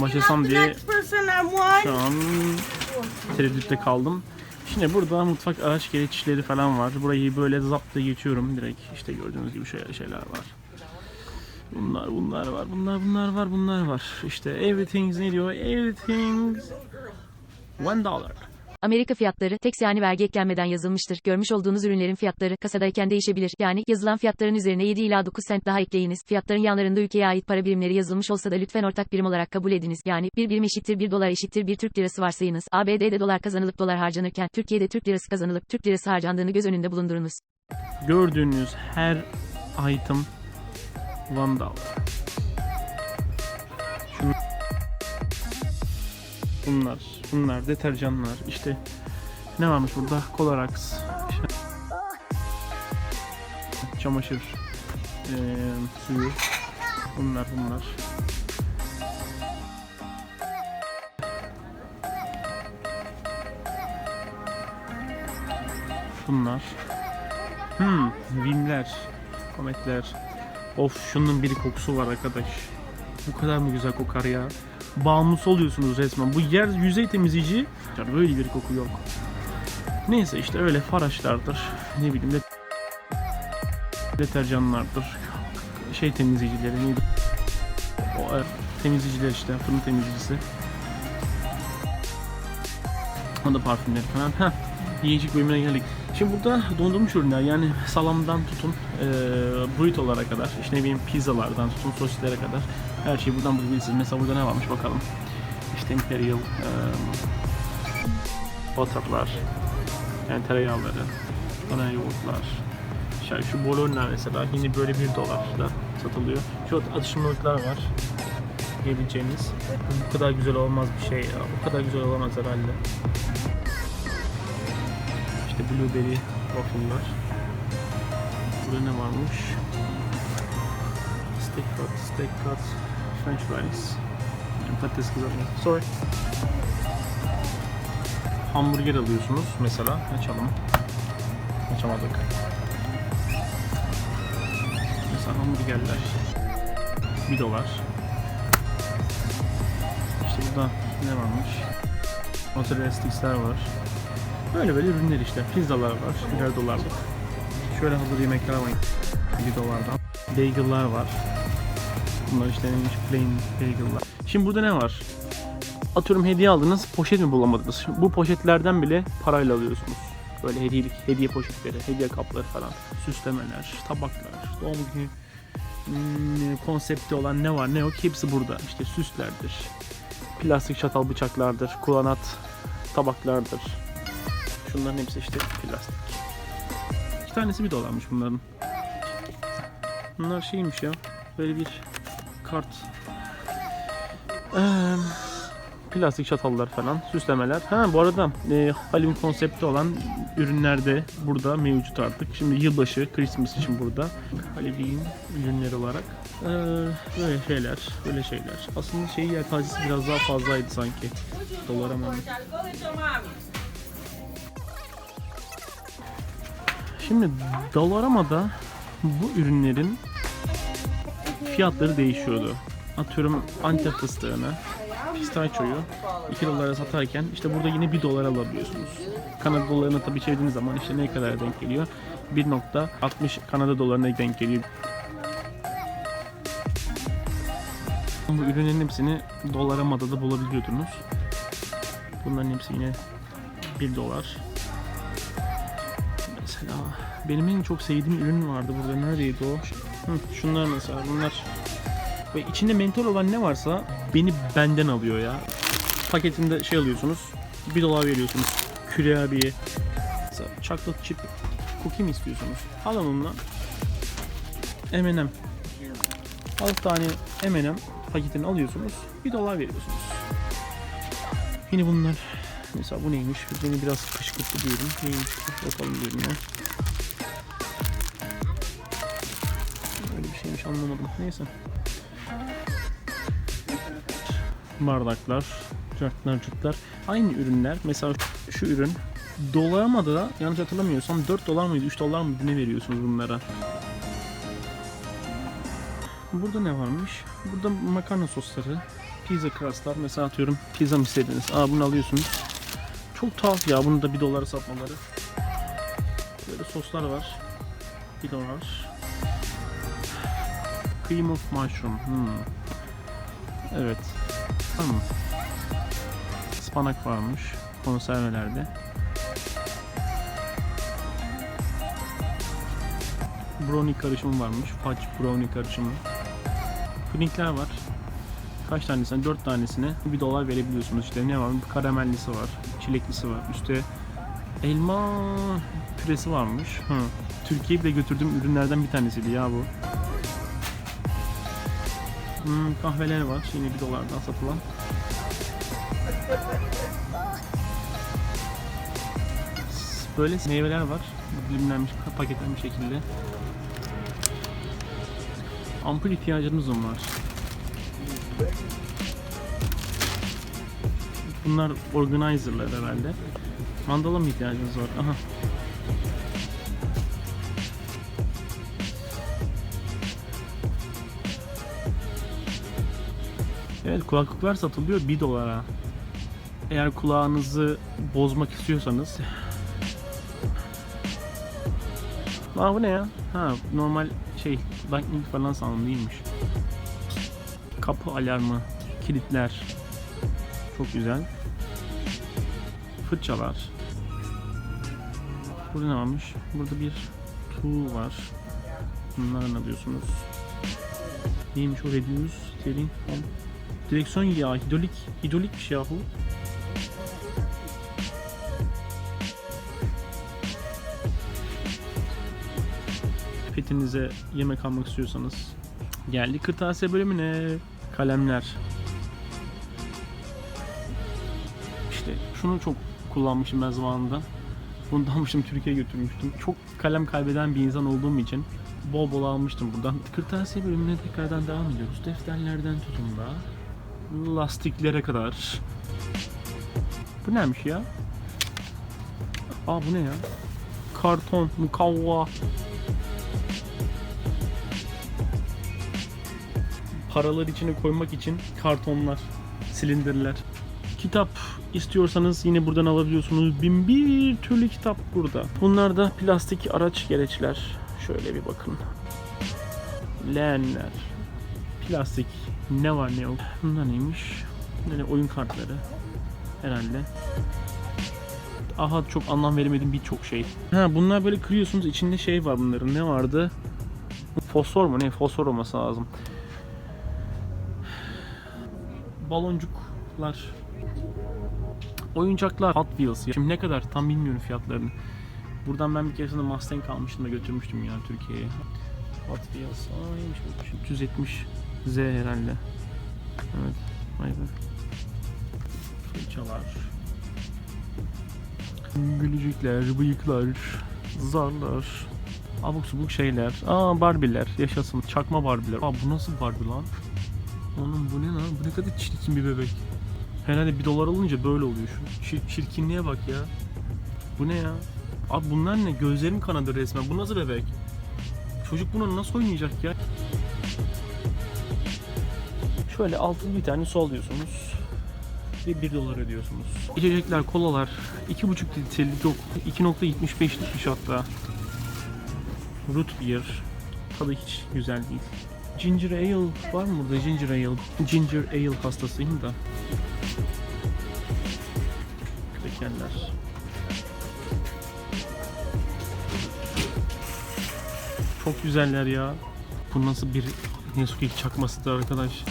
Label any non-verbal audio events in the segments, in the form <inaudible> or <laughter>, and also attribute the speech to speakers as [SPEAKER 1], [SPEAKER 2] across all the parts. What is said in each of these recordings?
[SPEAKER 1] Başlasam diye şu an tereddütte kaldım. Şimdi burada mutfak araç gereçleri falan var. Burayı böyle zapta geçiyorum direkt. İşte gördüğünüz gibi şöyle şeyler var. Bunlar bunlar var. Bunlar bunlar var. Bunlar var. İşte everything's ne diyor? Everything's one dollar.
[SPEAKER 2] Amerika fiyatları tek yani vergi eklenmeden yazılmıştır. Görmüş olduğunuz ürünlerin fiyatları kasadayken değişebilir. Yani yazılan fiyatların üzerine 7 ila 9 sent daha ekleyiniz. Fiyatların yanlarında ülkeye ait para birimleri yazılmış olsa da lütfen ortak birim olarak kabul ediniz. Yani bir birim eşittir 1 dolar eşittir 1 Türk lirası varsayınız. ABD'de dolar kazanılıp dolar harcanırken Türkiye'de Türk lirası kazanılıp Türk lirası harcandığını göz önünde bulundurunuz.
[SPEAKER 1] Gördüğünüz her item. Şun- Bunlar, bunlar deterjanlar. İşte ne varmış burada? Clorox. İşte çamaşır eee, suyu. Bunlar, bunlar. Bunlar. Hmm, Vimler, kometler. Of şunun bir kokusu var arkadaş. Bu kadar mı güzel kokar ya? Bağımlısı oluyorsunuz resmen. Bu yer yüzey temizleyici. Ya böyle bir koku yok. Neyse işte öyle faraşlardır. Ne bileyim de deterjanlardır. Şey temizleyicileri neydi? O e, temizleyiciler işte fırın temizleyicisi. O da parfümleri falan. Heh, yiyecek bölümüne geldik. Şimdi burada dondurmuş ürünler yani salamdan tutun e, burritolara kadar işte ne bileyim pizzalardan tutun sosislere kadar her şeyi buradan bulabilirsiniz. Mesela burada ne varmış bakalım. İşte imperial e, butterlar yani tereyağları, dana yoğurtlar. Şey, şu bologna mesela yine böyle bir dolarla satılıyor. Şu atıştırmalıklar var yiyebileceğiniz. Bu kadar güzel olmaz bir şey ya. Bu kadar güzel olamaz herhalde. İşte blueberry waffle'lar. Burada ne varmış? Steak cut, steak cut, french fries. Yani patates kızartması. Sorry. Hamburger alıyorsunuz mesela. Açalım. Açamadık. Mesela hamburgerler. 1 dolar. İşte burada ne varmış? Mozzarella sticksler var. Böyle böyle ürünler işte. Pizzalar var. Birer dolarlık. Şöyle hazır yemekler var. 1 dolardan. Bagel'lar var. Bunlar işte neymiş? Plain bagel'lar. Şimdi burada ne var? Atıyorum hediye aldınız, poşet mi bulamadınız? Bu poşetlerden bile parayla alıyorsunuz. Böyle hediyelik, hediye poşetleri, hediye kapları falan, süslemeler, tabaklar, doğum günü hmm, konsepti olan ne var ne yok hepsi burada. İşte süslerdir, plastik çatal bıçaklardır, kullanat tabaklardır. Şunların hepsi işte plastik. İki tanesi bir dolarmış bunların. Bunlar şeymiş ya. Böyle bir kart. Eee, plastik çatallar falan, süslemeler. Ha bu arada e, Halloween konsepti olan ürünler de burada mevcut artık. Şimdi yılbaşı, Christmas için burada. Halloween ürünleri olarak. Eee, böyle şeyler, böyle şeyler. Aslında şey yelpazesi biraz daha fazlaydı sanki. Dolar ama. Şimdi Dolarama'da bu ürünlerin fiyatları değişiyordu. Atıyorum Antep fıstığını, pistachio'yu 2 dolara satarken işte burada yine 1 dolar alabiliyorsunuz. Kanada dolarına tabii çevirdiğiniz zaman işte ne kadar denk geliyor? 1.60 Kanada dolarına denk geliyor. Bu ürünlerin hepsini Dolarama'da da bulabiliyordunuz. Bunların hepsi yine 1 dolar. Mesela benim en çok sevdiğim ürün vardı burada. Neredeydi o? Şunlar mesela. Bunlar ve içinde mentol olan ne varsa beni benden alıyor ya. Paketinde şey alıyorsunuz. 1 dolar veriyorsunuz. Kurabiye. Mesela chocolate chip cookie mi istiyorsunuz? Alın onunla. M&M. 6 tane M&M paketini alıyorsunuz. 1 dolar veriyorsunuz. Yine bunlar Mesela bu neymiş? Beni biraz kışkırttı diyorum. Neymiş? Bakalım diyorum ya. Anlamadım. Neyse. Bardaklar, cırtlar. Aynı ürünler. Mesela şu ürün Dolarama da yanlış hatırlamıyorsam 4 dolar mıydı 3 dolar mıydı ne veriyorsunuz bunlara? Burada ne varmış? Burada makarna sosları, pizza crustlar mesela atıyorum pizza mı istediniz? Aa bunu alıyorsunuz. Çok tuhaf ya bunu da 1 dolara satmaları. Böyle soslar var. 1 dolar. Cream of mushroom. Hmm. Evet. Tamam. Ispanak varmış konservelerde. Brownie karışımı varmış. Fudge brownie karışımı. Pudingler var. Kaç tanesine? 4 tanesine 1 dolar verebiliyorsunuz. İşte ne var? Karamellisi var. Çileklisi var. Üstte elma püresi varmış. Hı. Türkiye'ye bile götürdüğüm ürünlerden bir tanesiydi ya bu. Hmm, kahveler var. Yine 1 dolardan satılan. Böyle meyveler var. Dilimlenmiş, paketlenmiş şekilde. Ampul ihtiyacımız mı var? Bunlar organizerlar herhalde. Mandala mı ihtiyacınız var? Aha. Evet kulaklıklar satılıyor 1 dolara. Eğer kulağınızı bozmak istiyorsanız Aa bu ne ya? Ha normal şey lightning falan sandım değilmiş. Kapı alarmı, kilitler. Çok güzel. Fırçalar. Burada ne varmış? Burada bir tool var. Bunları ne diyorsunuz? Neymiş o steering foam. Direksiyon yağı, hidrolik, hidrolik bir şey yahu. Petinize yemek almak istiyorsanız. Geldi kırtasiye bölümüne. Kalemler. İşte şunu çok kullanmışım ben zamanında. Bunu da almıştım Türkiye'ye götürmüştüm. Çok kalem kaybeden bir insan olduğum için bol bol almıştım buradan. Kırtasiye bölümüne tekrardan devam ediyoruz. Defterlerden tutun da lastiklere kadar. Bu neymiş ya? Aa bu ne ya? Karton, mukavva. Paralar içine koymak için kartonlar, silindirler. Kitap istiyorsanız yine buradan alabiliyorsunuz. Bin bir türlü kitap burada. Bunlar da plastik araç gereçler. Şöyle bir bakın. Leğenler. Plastik. Ne var ne yok. Bunlar neymiş? Yani oyun kartları. Herhalde. Aha çok anlam veremedim birçok şey. Ha bunlar böyle kırıyorsunuz içinde şey var bunların. Ne vardı? Fosfor mu ne? Fosfor olması lazım. Baloncuklar. Oyuncaklar Hot Wheels. Şimdi ne kadar tam bilmiyorum fiyatlarını. Buradan ben bir keresinde Mustang almıştım da götürmüştüm ya Türkiye'ye. Hot Wheels. Aa neymiş bu? 370 Z herhalde. Evet. Vay be. Fırçalar. Gülücükler, bıyıklar, zarlar. Abuk subuk şeyler. Aa Barbie'ler. Yaşasın. Çakma Barbie'ler. Aa bu nasıl Barbie lan? Oğlum bu ne lan? Bu ne kadar çirkin bir bebek. Herhalde bir dolar olunca böyle oluyor şu. Şir- çirkinliğe bak ya. Bu ne ya? Abi bunlar ne? Gözlerim kanadı resmen. Bu nasıl bebek? Çocuk bunu nasıl oynayacak ya? Şöyle altın bir tane su alıyorsunuz. Ve 1 dolar ödüyorsunuz. İçecekler, kolalar 2,5 litrelik yok. 2.75'likmiş hatta. Root beer. Tadı hiç güzel değil. Ginger ale var mı burada? Ginger ale. Ginger ale hastasıyım da. Krekerler. Çok güzeller ya. Bu nasıl bir Nesquik çakmasıdır arkadaş.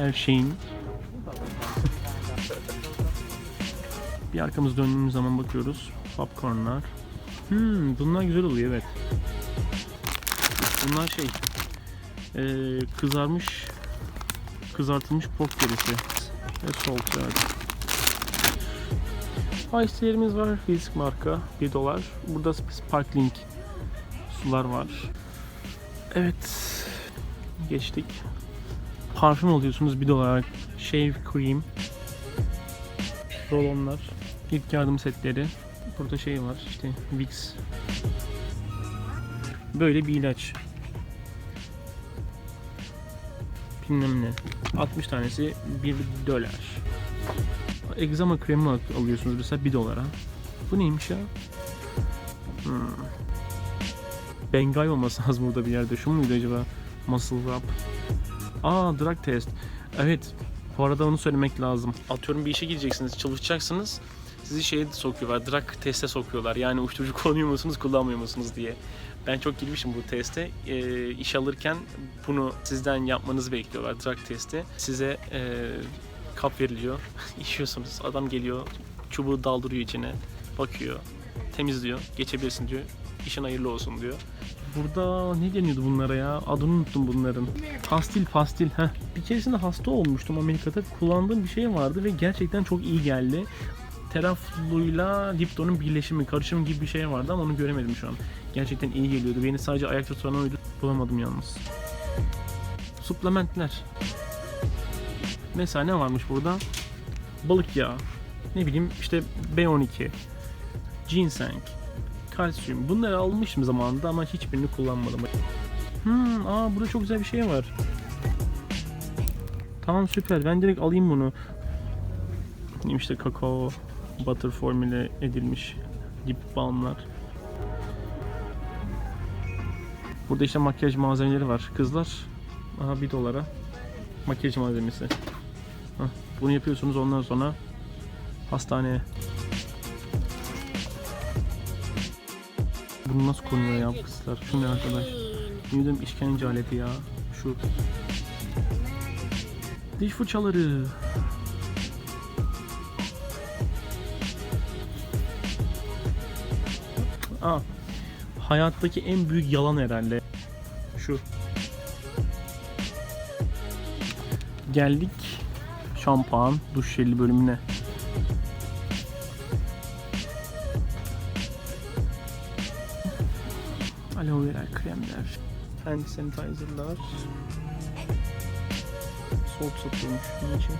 [SPEAKER 1] Her şeyin. bir arkamız döndüğümüz zaman bakıyoruz. Popcornlar. Hmm, bunlar güzel oluyor evet. Bunlar şey eee, kızarmış kızartılmış pork derisi ve salt evet. Ice'lerimiz var. Fisk marka 1 dolar. Burada sparkling sular var. Evet. Geçtik. Parfüm alıyorsunuz 1 dolar. Shave cream. Rolonlar. İlk yardım setleri. Burada şey var işte Vicks. Böyle bir ilaç. bilmem ne. 60 tanesi 1 dolar. Egzama kremi al- alıyorsunuz mesela 1 dolara. Bu neymiş ya? Hmm. Bengay olması <laughs> lazım burada bir yerde. Şu muydu acaba? Muscle Rub. Aa drug test. Evet. Bu arada onu söylemek lazım. Atıyorum bir işe gideceksiniz, çalışacaksınız. Sizi şeye sokuyorlar, drug teste sokuyorlar. Yani uyuşturucu kullanıyor musunuz, kullanmıyor musunuz diye. Ben çok girmişim bu teste. Ee, iş alırken bunu sizden yapmanızı bekliyorlar, drug testi. Size e, kap veriliyor, <laughs> içiyorsunuz. Adam geliyor, çubuğu daldırıyor içine, bakıyor, temizliyor, geçebilirsin diyor. İşin hayırlı olsun diyor. Burada ne deniyordu bunlara ya? Adını unuttum bunların. Pastil pastil. Heh. Bir keresinde hasta olmuştum Amerika'da. Kullandığım bir şey vardı ve gerçekten çok iyi geldi. Terafluyla Lipton'un birleşimi, karışımı gibi bir şey vardı ama onu göremedim şu an. Gerçekten iyi geliyordu. Beni sadece ayakta tutan oydu. Bulamadım yalnız. Suplementler. Mesela ne varmış burada? Balık yağı. Ne bileyim işte B12. Ginseng kalsiyum. Bunları almıştım zamanında ama hiçbirini kullanmadım. Hmm, aa burada çok güzel bir şey var. Tamam süper. Ben direkt alayım bunu. İşte kakao, butter formüle edilmiş lip balmlar. Burada işte makyaj malzemeleri var. Kızlar, aha 1 dolara makyaj malzemesi. Hah, bunu yapıyorsunuz ondan sonra hastaneye. Bunu nasıl konuyor ya bu kızlar? Şu ne arkadaş? Yemin işkence aleti ya. Şu. Diş fırçaları. Aa, hayattaki en büyük yalan herhalde. Şu. Geldik şampuan, duş jeli bölümüne. Aloe vera kremler, hand sanitizerlar. Soğuk satıyormuş bunun için.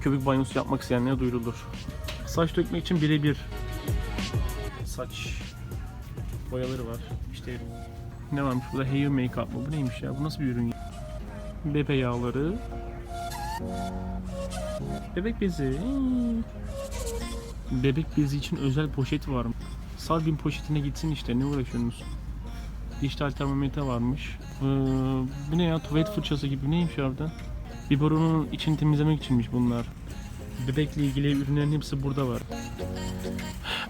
[SPEAKER 1] Köpük banyosu yapmak isteyenlere duyurulur. Saç dökmek için birebir saç boyaları var. İşte ne varmış burada? Hair makeup mı? Bu neymiş ya? Bu nasıl bir ürün? Bebe yağları. Bebek bezi. Bebek bezi için özel poşet var. Sal bin poşetine gitsin işte. Ne uğraşıyorsunuz? Dijital termometre varmış. Ee, bu ne ya? Tuvalet fırçası gibi. Neymiş orada? Biberonun içini temizlemek içinmiş bunlar. Bebekle ilgili ürünlerin hepsi burada var.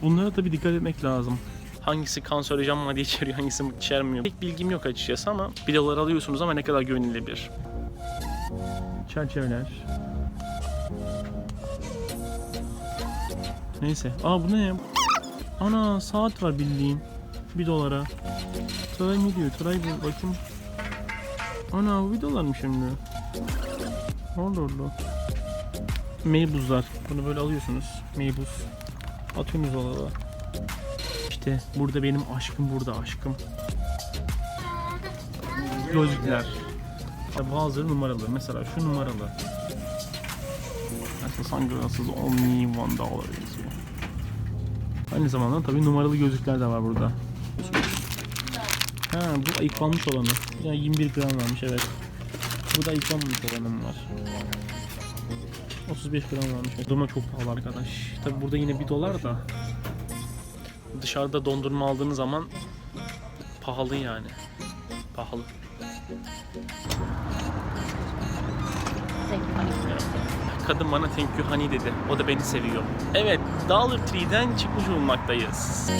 [SPEAKER 1] Bunlara tabii dikkat etmek lazım. Hangisi kanserojen madde içeriyor, hangisi içermiyor. Pek bilgim yok açıkçası ama bilolar alıyorsunuz ama ne kadar güvenilebilir. Çerçeveler. Neyse. Aa bu ne? Ana saat var bildiğin. 1 dolara. Tray ne diyor? Tray bu bakayım. Ana bu 1 dolarmış şimdi. Allah Allah. Meybuzlar. Bunu böyle alıyorsunuz. Meybuz. Atıyorsunuz dolaba. İşte burada benim aşkım burada aşkım. Gözlükler. İşte bazıları numaralı. Mesela şu numaralı. Mesela sunglasses only one dollar yazıyor. Aynı zamanda tabii numaralı gözlükler de var burada. Ha bu ayıklanmış olanı. Yani 21 gram varmış evet. Bu da ayıklanmamış olanım var. 35 gram varmış. Dondurma çok pahalı arkadaş. Tabi burada yine 1 dolar da. Dışarıda dondurma aldığınız zaman pahalı yani. Pahalı. Kadın bana thank you honey dedi. O da beni seviyor. Evet, Dollar Tree'den çıkmış bulunmaktayız.